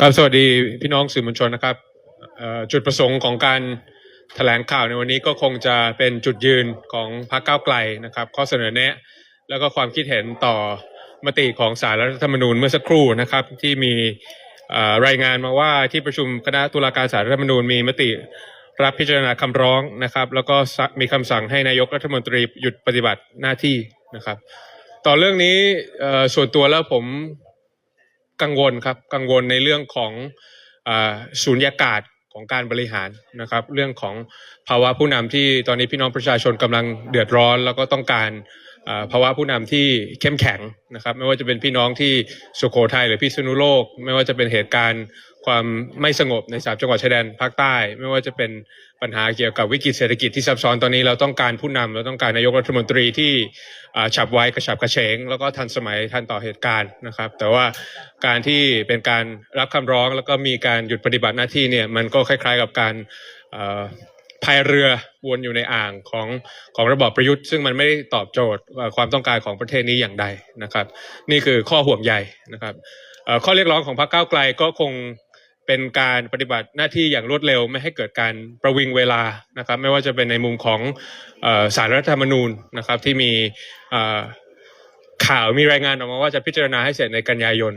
ครับสวัสดีพี่น้องสื่อมวลชนนะครับจุดประสงค์ของการแถลงข่าวในวันนี้ก็คงจะเป็นจุดยืนของพรรคก้าวไกลนะครับ ข้อเสนอแนะ แล้วก็ความคิดเห็นต่อมติของสารรัฐธรรมนูญเมื่อสักครู่นะครับ ที่มีรายงานมาว่าที่ประชุมคณะตุลาการสารรัฐธรรมนูญมีมติรับพิจารณาคำร้องนะครับ แล้วก็มีคำสั่งให้นายกรัฐมนตรีหยุดปฏิบัติหน้าที่นะครับ ต่อเรื่องนี้ส่วนตัวแล้วผม กังวลครับกังวลในเรื่องของอาสูญญากาศของการบริหารนะครับ เรื่องของภาวะผู้นำที่ตอนนี้พี่น้องประชาชนกำลังเดือดร้อน แล้วก็ต้องการ ภาวะผู้นำที่เข้มแข็งนะครับ ไม่ว่าจะเป็นพี่น้องที่สุโขทัยหรือพิษณุโลก ไม่ว่าจะเป็นเหตุการณ์ความไม่สงบในสามจังหวัดชายแดนภาคใต้ ไม่ว่าจะเป็นปัญหาเกี่ยวกับวิกฤตเศรษฐกิจที่ซับซ้อนตอนนี้เราต้องการผู้นำเราต้องการนายกรัฐมนตรีที่ฉับไวกระฉับกระเฉง แล้วก็ทันสมัยทันต่อเหตุการณ์นะครับ แต่ว่าการที่เป็นการรับคำร้องแล้วก็มีการหยุดปฏิบัติหน้าที่เนี่ยมันก็คล้าย ๆ กับการ พายเรือวนอยู่ในอ่างของของระบอบประยุทธ์ ซึ่งมันไม่ได้ตอบโจทย์ความต้องการของประเทศนี้อย่างใดนะครับ นี่คือข้อห่วงใยนะครับข้อเรียกร้องของพรรคก้าวไกลก็คงเป็นการปฏิบัติหน้าที่อย่างรวดเร็วไม่ให้เกิดการประวิงเวลานะครับ ไม่ว่าจะเป็นในมุมของอสารรัฐธรรมนูญนะครับที่มีอ ข่าวมีรายงานออกมาว่าจะพิจารณาให้เสร็จในกันยายน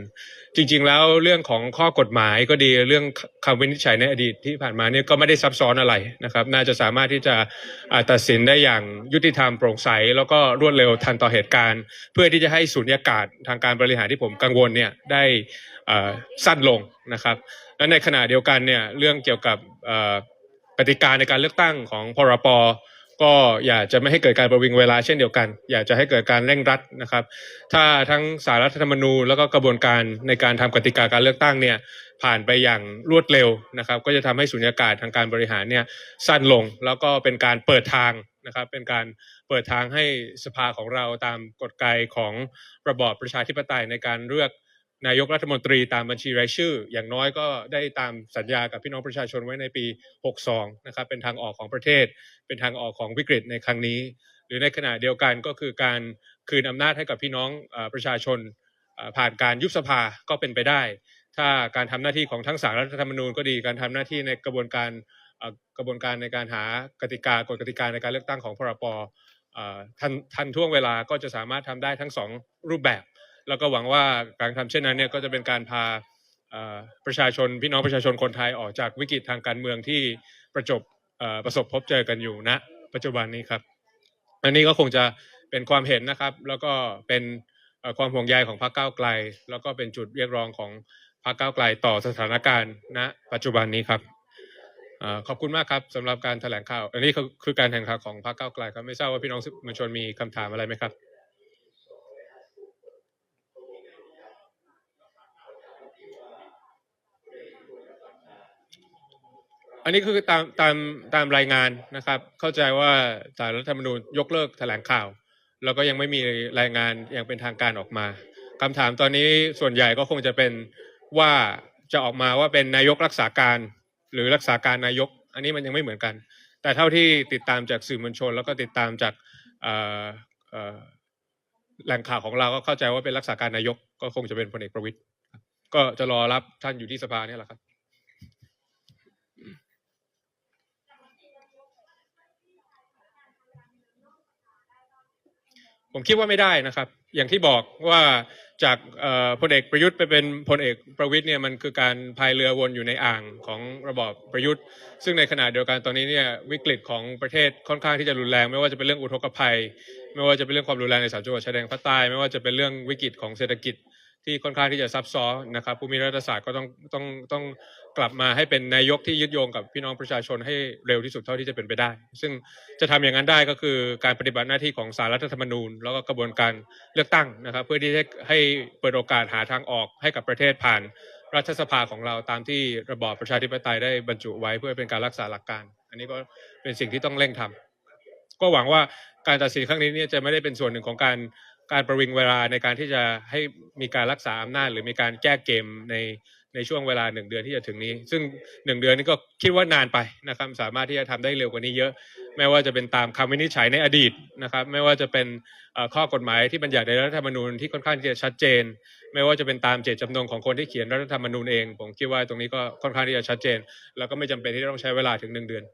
จริง ๆ แล้วเรื่องของข้อกฎหมายก็ดีเรื่องคำวินิจฉัยในอดีตที่ผ่านมาเนี่ยก็ไม่ได้ซับซ้อนอะไรนะครับ น่าจะสามารถที่จะตัดสินได้อย่างยุติธรรมโปร่งใส แล้วก็รวดเร็วทันต่อเหตุการณ์ เพื่อที่จะให้สุญญากาศทางการบริหารที่ผมกังวลเนี่ยได้สั้นลงนะครับ และในขณะเดียวกันเนี่ยเรื่องเกี่ยวกับเอ่อกติกาในการเลือกตั้งของพรป ก็อยากจะไม่ให้เกิดการประวิงเวลาเช่นเดียวกัน อยากจะให้เกิดการเร่งรัดนะครับ ถ้าทั้งสารรัฐธรรมนูญแล้วก็กระบวนการในการทำกติกาการเลือกตั้งเนี่ยผ่านไปอย่างรวดเร็วนะครับ ก็จะทำให้สุญญากาศทางการบริหารเนี่ยสั้นลง แล้วก็เป็นการเปิดทางนะครับ เป็นการเปิดทางให้สภาของเราตามกฎไกของระบอบประชาธิปไตยในการเลือก นายกรัฐมนตรีตามบัญชีรายชื่อ อย่างน้อยก็ได้ตามสัญญากับพี่น้องประชาชนไว้ในปี 62 นะครับ เป็นทางออกของประเทศ เป็นทางออกของวิกฤตในครั้งนี้ หรือในขณะเดียวกันก็คือการคืนอำนาจให้กับพี่น้องอประชาชนผ่านการยุบสภาก็เป็นไปได้ ถ้าการทำหน้าที่ของทั้งสารรัฐธรรมนูญก็ดีการทำหน้าที่ในกระบวนการกระบวนการในการหากติกากฎกติกาในการเลือกตั้งของพรปทันทันท่วงเวลาก็จะสามารถทำได้ทั้งสองรูปแบบ แล้วก็หวังว่าการทำเช่นนั้นเนี่ยก็จะเป็นการพาประชาชนพี่น้องประชาชนคนไทยออกจากวิกฤตทางการเมืองที่ประจบประสบพบเจอกันอยู่ณปัจจุบันนี้ครับ อันนี้ก็คงจะเป็นความเห็นนะครับ แล้วก็เป็นความห่วงใยของพรรคก้าวไกล แล้วก็เป็นจุดเรียกร้องของพรรคก้าวไกลต่อสถานการณ์ณปัจจุบันนี้ครับอขอบคุณมากครับสำหรับการแถลงข่าว อันนี้คือการแถลงข่าวของพรรคก้าวไกลครับไม่ทราบว่าพี่น้องสื่อมวลชนมีคำถามอะไรไหมครับ อันนี้คือตามตามตามรายงานนะครับ เข้าใจว่าสารรัฐธรรมนูญยกเลิกแถลงข่าว แล้วก็ยังไม่มีรายงานอย่างเป็นทางการออกมาคำถามตอนนี้ส่วนใหญ่ก็คงจะเป็นว่าจะออกมาว่าเป็นนายกรักษาการ หรือรักษาการนายก อันนี้มันยังไม่เหมือนกัน แต่เท่าที่ติดตามจากสื่อมวลชน แล้วก็ติดตามจากแหล่งข่าวของเราก็เข้าใจว่าเป็นรักษาการนายก ก็คงจะเป็นพลเอกประวิตยก็จะรอรับท่านอยู่ที่สภาเนี่ยแหละครับ ผมคิดว่าไม่ได้นะครับ อย่างที่บอกว่าจากพลเอกประยุทธ์ไปเป็นพลเอกประวิทย์เนี่ยมันคือการพายเรือวนอยู่ในอ่างของระบอบประยุทธ์ ซึ่งในขณะเดียวกันตอนนี้เนี่ยวิกฤตของประเทศค่อนข้างที่จะรุนแรง ไม่ว่าจะเป็นเรื่องอุทกภัย ไม่ว่าจะเป็นเรื่องความรุนแรงในสามจังหวัดชายแดนภาคใต้ไม่ว่าจะเป็นเรื่องวิกฤตของเศรษฐกิจ ที่ค่อนข้างที่จะซับซ้อนนะครับภูมิรัฐศาสตร์ก็ต้องต้องต้องกลับมาให้เป็นนายกที่ยึดโยงกับพี่น้องประชาชนให้เร็วที่สุดเท่าที่จะเป็นไปได้ ซึ่งจะทำอย่างนั้นได้ก็คือการปฏิบัติหน้าที่ของสารรัฐธรรมนูญ แล้วก็กระบวนการเลือกตั้งนะครับ เพื่อที่จะให้เปิดโอกาสหาทางออกให้กับประเทศผ่านรัฐสภาของเราตามที่ระบอบประชาธิปไตยได้บรรจุไว้เพื่อเป็นการรักษาหลักการ อันนี้ก็เป็นสิ่งที่ต้องเร่งทำก็หวังว่าการตัดสินครั้งนี้เนี่ยจะไม่ได้เป็นส่วนหนึ่งของการ การประวิงเวลาในการที่จะให้มีการรักษาอำนาจหรือมีการแก้เกมในในช่วงเวลาหนึ่งเดือนที่จะถึงนี้ ซึ่งหนึ่งเดือนนี้ก็คิดว่านานไปนะครับ สามารถที่จะทำได้เร็วกว่านี้เยอะ ไม่ว่าจะเป็นตามคำวินิจฉัยในอดีตนะครับ ไม่ว่าจะเป็นข้อกฎหมายที่บัญญัติในรัฐธรรมนูญที่ค่อนข้างที่จะชัดเจน ไม่ว่าจะเป็นตามเจตจำนงของคนที่เขียนรัฐธรรมนูญเอง ผมคิดว่าตรงนี้ก็ค่อนข้างที่จะชัดเจน แล้วก็ไม่จำเป็นที่ต้องใช้เวลาถึงหนึ่งเดือน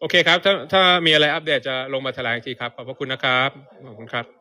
โอเคครับ ถ้าถ้ามีอะไรอัปเดตจะลงมาแถลงอีกทีครับ ขอบพระคุณนะครับ ขอบคุณครับ